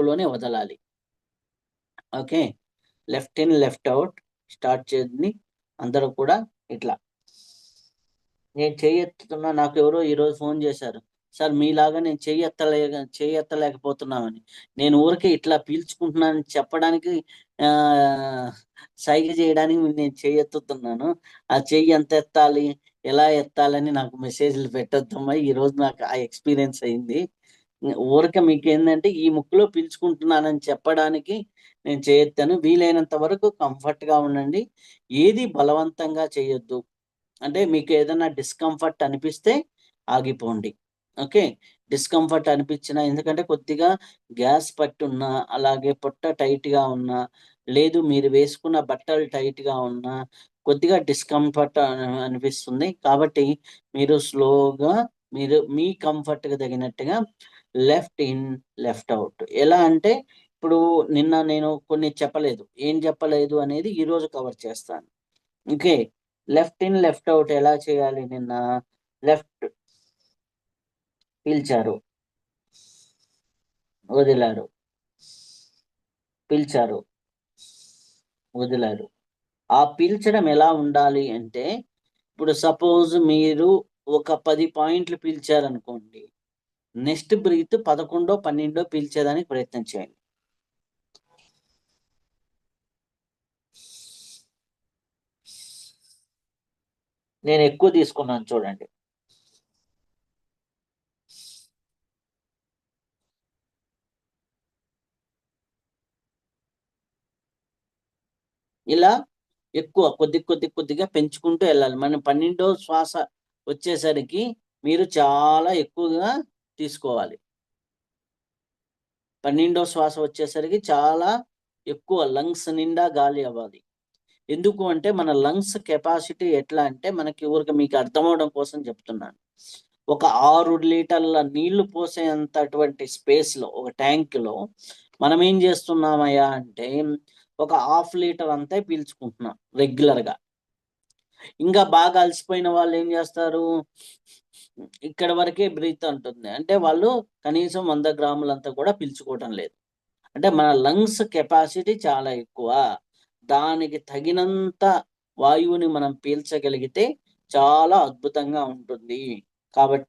లోనే వదలాలి. Okay? Left in left out. Start చేయండి. అందరూ కూడా ఇట్లా. నేను చేయెత్తుతున్నా నాకు ఎవరో ఈరోజు ఫోన్ చేశారు. సార్ మీలాగా నేను చేయెత్తలే చేయెత్తలేకపోతున్నామని నేను ఊరికే ఇట్లా పీల్చుకుంటున్నానని చెప్పడానికి సైగ చేయడానికి నేను చేయెత్తుతున్నాను ఆ చెయ్యి ఎంత ఎత్తాలి ఎలా ఎత్తాలని నాకు మెసేజ్లు పెట్టొద్దమ్మా. ఈ రోజు నాకు ఆ ఎక్స్పీరియన్స్ అయింది. ఊరిక మీకు ఏంటంటే ఈ ముక్కులో పీల్చుకుంటున్నానని చెప్పడానికి నేను చేయొత్తాను వీలైనంత వరకు కంఫర్ట్గా ఉండండి. ఏది బలవంతంగా చేయొద్దు. అంటే మీకు ఏదైనా డిస్కంఫర్ట్ అనిపిస్తే ఆగిపోండి. ఓకే? డిస్కంఫర్ట్ అనిపించిన ఎందుకంటే కొద్దిగా గ్యాస్ పట్టున్నా అలాగే పొట్ట టైట్గా ఉన్నా లేదు మీరు వేసుకున్న బట్టలు టైట్గా ఉన్నా కొద్దిగా డిస్కంఫర్ట్ అనిపిస్తుంది. కాబట్టి మీరు స్లోగా మీరు మీ కంఫర్ట్గా తగినట్టుగా లెఫ్ట్ ఇన్ లెఫ్ట్ అవుట్ ఎలా అంటే ఇప్పుడు నిన్న నేను కొన్ని చెప్పలేదు. ఏం చెప్పలేదు అనేది ఈరోజు కవర్ చేస్తాను. Okay left in left out ఎలా చేయాలి నిన్న? లెఫ్ట్ పీల్చారు. వదిలారు. పీల్చారు. వదిలారు. ఆ పీల్చడం ఎలా ఉండాలి అంటే ఇప్పుడు సపోజ్ మీరు ఒక పది పాయింట్లు పీల్చారనుకోండి. నెక్స్ట్ బ్రీత్ పదకొండో పన్నెండో పీల్చేదానికి ప్రయత్నం చేయండి. నేను ఎక్కువ తీసుకున్నాను చూడండి. ఇలా ఎక్కువ కొద్ది కొద్ది కొద్దిగా పెంచుకుంటూ వెళ్ళాలి. మనం పన్నెండో శ్వాస వచ్చేసరికి మీరు చాలా ఎక్కువగా తీసుకోవాలి. పన్నెండో శ్వాస వచ్చేసరికి చాలా ఎక్కువ లంగ్స్ నిండా గాలి అవ్వాలి. ఎందుకు అంటే మన లంగ్స్ కెపాసిటీ ఎట్లా అంటే మనకి ఊరికి మీకు అర్థమవడం కోసం చెప్తున్నాను. ఒక ఆరు లీటర్ల నీళ్ళు పోసేంతటువంటి స్పేస్లో ఒక ట్యాంక్లో మనం ఏం చేస్తున్నామయ్యా అంటే ఒక హాఫ్ లీటర్ అంతే పీల్చుకుంటున్నాం రెగ్యులర్గా ఇంకా బాగా అలసిపోయిన వాళ్ళు ఏం చేస్తారు? ఇక్కడ వరకే బ్రీత్ ఉంటుంది అంటే వాళ్ళు కనీసం వంద గ్రాములంతా కూడా పీల్చుకోవటం లేదు. అంటే మన లంగ్స్ కెపాసిటీ చాలా ఎక్కువ. దానికి తగినంత వాయువుని మనం పీల్చగలిగితే చాలా అద్భుతంగా ఉంటుంది. కాబట్టి